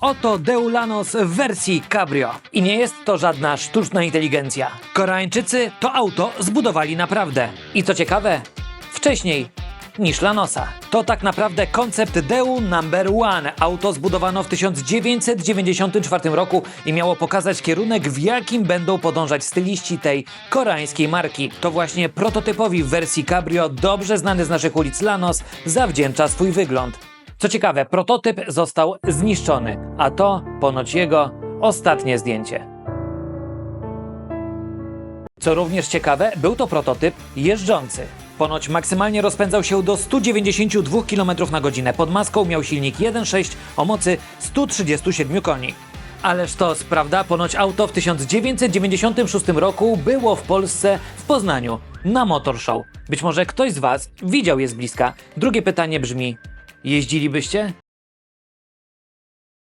Oto Deulanos w wersji Cabrio. I nie jest to żadna sztuczna inteligencja. Koreańczycy to auto zbudowali naprawdę. I co ciekawe, wcześniej niż Lanosa. To tak naprawdę koncept Deu Number One. Auto zbudowano w 1994 roku i miało pokazać kierunek, w jakim będą podążać styliści tej koreańskiej marki. To właśnie prototypowi w wersji Cabrio dobrze znany z naszych ulic Lanos zawdzięcza swój wygląd. Co ciekawe, prototyp został zniszczony, a to ponoć jego ostatnie zdjęcie. Co również ciekawe, był to prototyp jeżdżący. Ponoć maksymalnie rozpędzał się do 192 km na godzinę. Pod maską miał silnik 1.6 o mocy 137 koni. Ależ to prawda, ponoć auto w 1996 roku było w Polsce w Poznaniu na Motor Show. Być może ktoś z Was widział je z bliska. Drugie pytanie brzmi: jeździlibyście?